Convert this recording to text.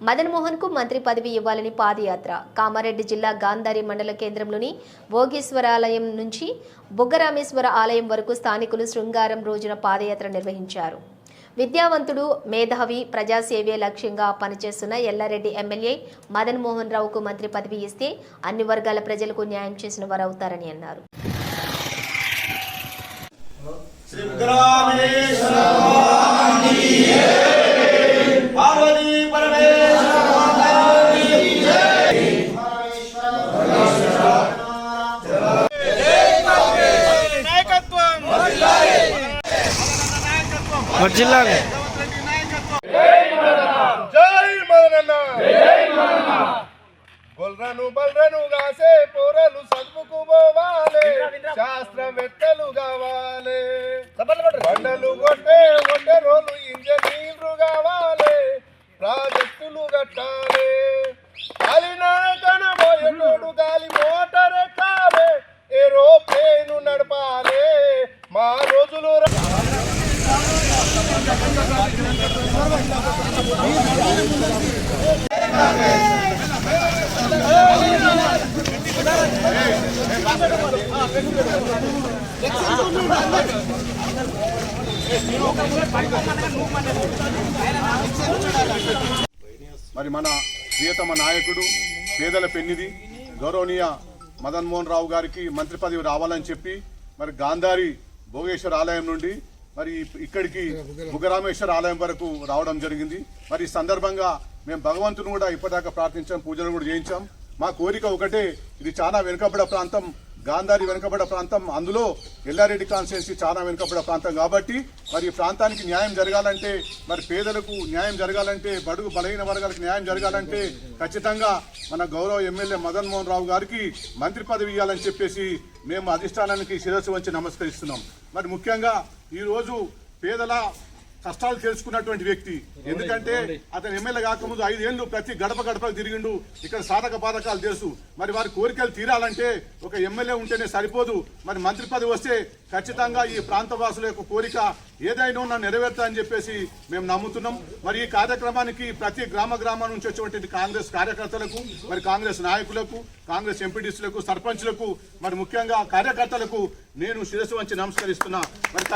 మదన్మోహన్కు మంత్రి పదవి ఇవ్వాలని పాదయాత్ర. కామారెడ్డి జిల్లా గాంధారి మండల కేంద్రంలోని భోగేశ్వరాలయం నుంచి బుగ్గరామేశ్వర ఆలయం వరకు స్థానికులు శృంగారం రోజున పాదయాత్ర నిర్వహించారు. విద్యావంతుడు మేధావి ప్రజాసేవే లక్ష్యంగా పనిచేస్తున్న ఎల్లారెడ్డి ఎమ్మెల్యే మదన్ మోహన్ రావుకు మంత్రి పదవి ఇస్తే అన్ని వర్గాల ప్రజలకు న్యాయం చేసిన వారు అవుతారని అన్నారు మరి జై మదనన్న. బొల్రను బల్రను గాసే పోరలు చదువుకు పోవాలి. శాస్త్రవేత్తలు కావాలి. బండలు కొట్టే కొట్టే రోలు ఇంజనీర్లు కావాలి. ప్రాజెక్టులు కట్టాలి. కాలినాకన పోయేటోడు గాలి మరి మన ప్రియతమ నాయకుడు పేదల పెన్నిది గౌరవనీయ మదన్మోహన్ రావు గారికి మంత్రి పదవి రావాలని చెప్పి మరి గాంధారి భోగేశ్వర ఆలయం నుండి మరి ఇక్కడికి బుగ్గరామేశ్వర ఆలయం వరకు రావడం జరిగింది. మరి ఈ సందర్భంగా మేము భగవంతుని కూడా ఇప్పటిదాకా ప్రార్థించాం పూజలు కూడా చేయించాం. మా కోరిక ఒకటే ఇది చాలా వెనుకబడ ప్రాంతం గాంధారి వెనుకబడ ప్రాంతం. అందులో ఎల్లారెడ్డి కాన్స్టిట్యున్సీ చాలా వెనుకబడ ప్రాంతం కాబట్టి మరి ఈ ప్రాంతానికి న్యాయం జరగాలంటే మరి పేదలకు న్యాయం జరగాలంటే బడుగు బలహీన వర్గాలకు న్యాయం జరగాలంటే ఖచ్చితంగా మన గౌరవ ఎమ్మెల్యే మదన్ మోహన్ రావు గారికి మంత్రి పదవి ఇవ్వాలని చెప్పేసి మేము అధిష్టానానికి శిరస్సు వచ్చి నమస్కరిస్తున్నాం. మరి ముఖ్యంగా ఈరోజు పేదల కష్టాలు తెలుసుకున్నటువంటి వ్యక్తి. ఎందుకంటే అతను ఎమ్మెల్యే కాకముందు ఐదేళ్ళు ప్రతి గడప గడపకు తిరిగిండు. ఇక్కడ సాధక బాధకాలు తెలుసు. మరి వారి కోరికలు తీరాలంటే ఒక ఎమ్మెల్యే ఉంటేనే సరిపోదు. మరి మంత్రి పదవి వస్తే ఖచ్చితంగా ఈ ప్రాంత వాసుల యొక్క కోరిక ఏదైనా ఉన్నా నెరవేరుతా అని చెప్పేసి మేము నమ్ముతున్నాం. మరి ఈ కార్యక్రమానికి ప్రతి గ్రామ గ్రామం నుంచి వచ్చేటువంటి కాంగ్రెస్ కార్యకర్తలకు మరి కాంగ్రెస్ నాయకులకు కాంగ్రెస్ ఎంపీటీసీలకు సర్పంచ్లకు మరి ముఖ్యంగా కార్యకర్తలకు నేను శిరస్సు వంచి నమస్కరిస్తున్నా. మరి